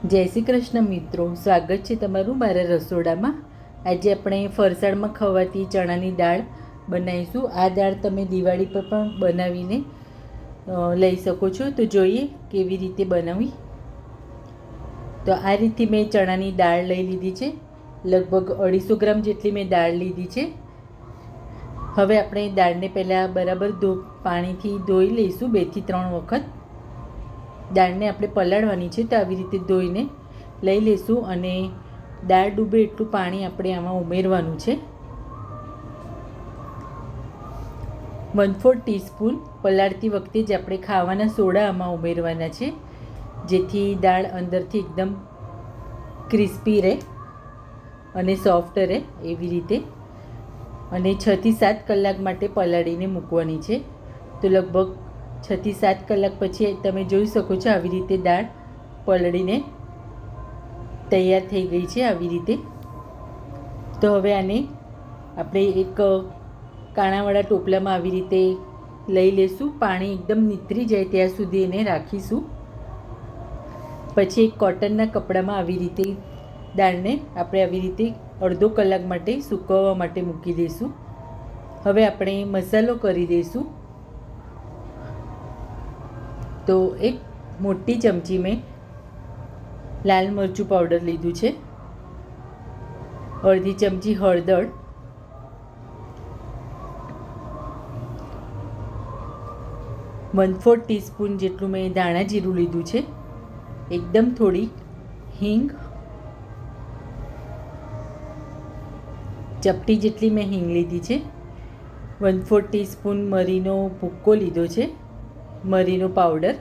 જય શ્રી કૃષ્ણ મિત્રો, સ્વાગત છે તમારું મારા રસોડામાં. આજે આપણે ફરસાણમાં ખવાતી ચણાની દાળ બનાવીશું. આ દાળ તમે દિવાળી પર પણ બનાવીને લઈ શકો છો. તો જોઈએ કેવી રીતે બનાવી તો આ રીતે મેં ચણાની દાળ લઈ લીધી છે. લગભગ અઢીસો ગ્રામ જેટલી મેં દાળ લીધી છે. હવે આપણે દાળને પહેલાં બરાબર ધો, પાણીથી ધોઈ લઈશું બેથી ત્રણ વખત. દાળને આપણે પલાળવાની છે તો આવી રીતે ધોઈને લઈ લઈશું અને દાળ ડૂબે એટલું પાણી આપણે આમાં ઉમેરવાનું છે. વન ફોર ટીસ્પૂન પલાળતી વખતે જ આપણે ખાવાના સોડા આમાં ઉમેરવાના છે, જેથી દાળ અંદરથી એકદમ ક્રિસ્પી રહે અને સોફ્ટ રહે એવી રીતે. અને છથી સાત કલાક માટે પલાળીને મૂકવાની છે. તો લગભગ છથી સાત કલાક પછી તમે જોઈ શકો છો આવી રીતે દાળ પલળીને તૈયાર થઈ ગઈ છે આવી રીતે. તો હવે આને આપણે એક કાણાવાળા ટોપલામાં આવી રીતે લઈ લેશું. પાણી એકદમ નીતરી જાય ત્યાં સુધી એને રાખીશું. પછી એક કોટનના કપડામાં આવી રીતે દાળને આપણે આવી રીતે અડધો કલાક માટે સૂકવવા માટે મૂકી દઈશું હવે આપણે મસાલો કરી દઈશું તો એક મોટી ચમચી મેં લાલ મરચું પાવડર લીધું છે. અડધી ચમચી હળદર. વન ફોર ટીસ્પૂન જેટલું મેં દાણા જીરું લીધું છે. એકદમ થોડી હિંગ. ચપટી જેટલી મેં હિંગ લીધી છે. વન ફોર ટીસ્પૂન મરીનો ભૂક્કો લીધો છે. મરીનો પાવડર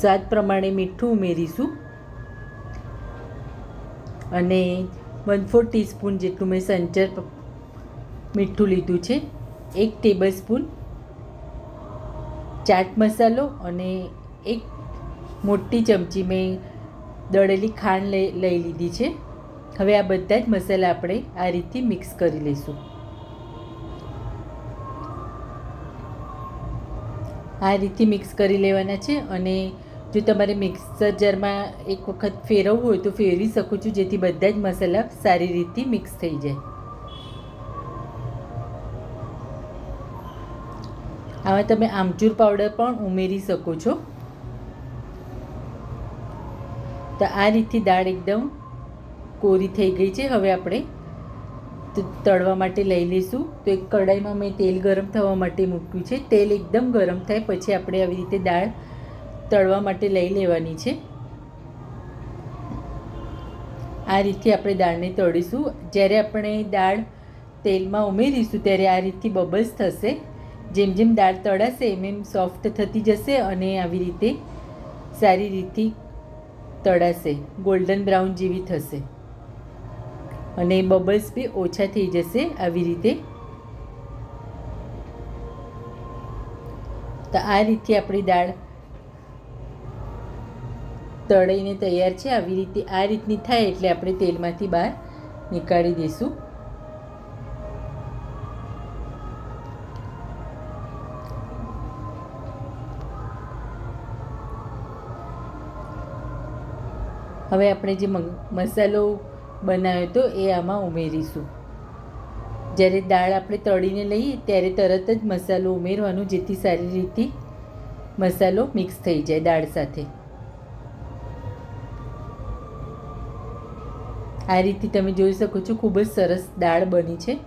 સ્વાદ પ્રમાણે મીઠું ઉમેરીશું. અને વન ફોર ટીસ્પૂન જેટલું મેં સંચર મીઠું લીધું છે. એક ટેબલ સ્પૂન ચાટ મસાલો અને એક મોટી ચમચી મેં દળેલી ખાંડ લઈ લઈ લીધી છે. હવે આ બધા જ મસાલા આપણે આ રીતથી મિક્સ કરી લઈશું. આ રીતથી મિક્સ કરી લેવાના છે અને જો તમારે મિક્સર જારમાં એક વખત ફેરવવું હોય તો ફેરવી શકું છું, જેથી બધા જ મસાલા સારી રીતથી મિક્સ થઈ જાય. આમાં તમે આમચૂર પાવડર પણ ઉમેરી શકો છો. તો આ રીતથી દાળ એકદમ કોરી થઈ ગઈ છે. હવે આપણે તળવા માટે લઈ લઈશું. તો એક કઢાઈમાં મેં તેલ ગરમ થવા માટે મૂક્યું છે. તેલ એકદમ ગરમ થાય, પછી આપણે આવી રીતે દાળ તળવા માટે લઈ લેવાની છે. આ રીતે આપણે દાળને તળીશું. જ્યારે આપણે દાળ તેલમાં ઉમેરીશું, ત્યારે આ રીતથી બબલ્સ થશે. જેમ જેમ દાળ તળાશે, એમ એમ સોફ્ટ થતી જશે અને આવી રીતે સારી રીતથી તળાશે. ગોલ્ડન બ્રાઉન જેવી થશે. અને બબલ્સ બી ઓછા થઈ જશે આવી રીતે. તો આ રીતે આપણી દાળ તળીને તૈયાર છે. આવી રીતે આ રીતની થાય એટલે આપણે તેલમાંથી બહાર નીકાળી દઈશું. હવે આપણે જે મસાલો બનાવ્યો હતો એ આમાં ઉમેરીશું. જ્યારે દાળ આપણે તળીને લઈએ, ત્યારે તરત જ મસાલો ઉમેરવાનો, જેથી સારી રીતે મસાલો મિક્સ થઈ જાય દાળ સાથે. આ રીતે તમે જોઈ શકો છો, ખૂબ જ સરસ દાળ બની છે.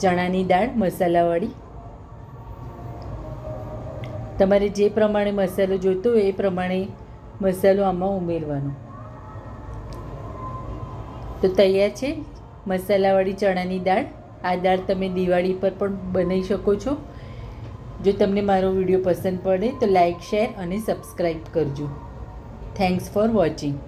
ચણાની દાળ, મસાલાવાળી. તમારે જે પ્રમાણે મસાલો જોઈતો હોય, એ પ્રમાણે મસાલો આમાં ઉમેરવાનો. તો તૈયાર છે? મસાલાવાળી ચણાની દાળ. આ દાળ તમે દિવાળી પર પણ બનાવી શકો છો. જો તમને મારો વીડિયો પસંદ પડે તો લાઈક, શેર અને સબસ્ક્રાઈબ કરજો. Thanks for watching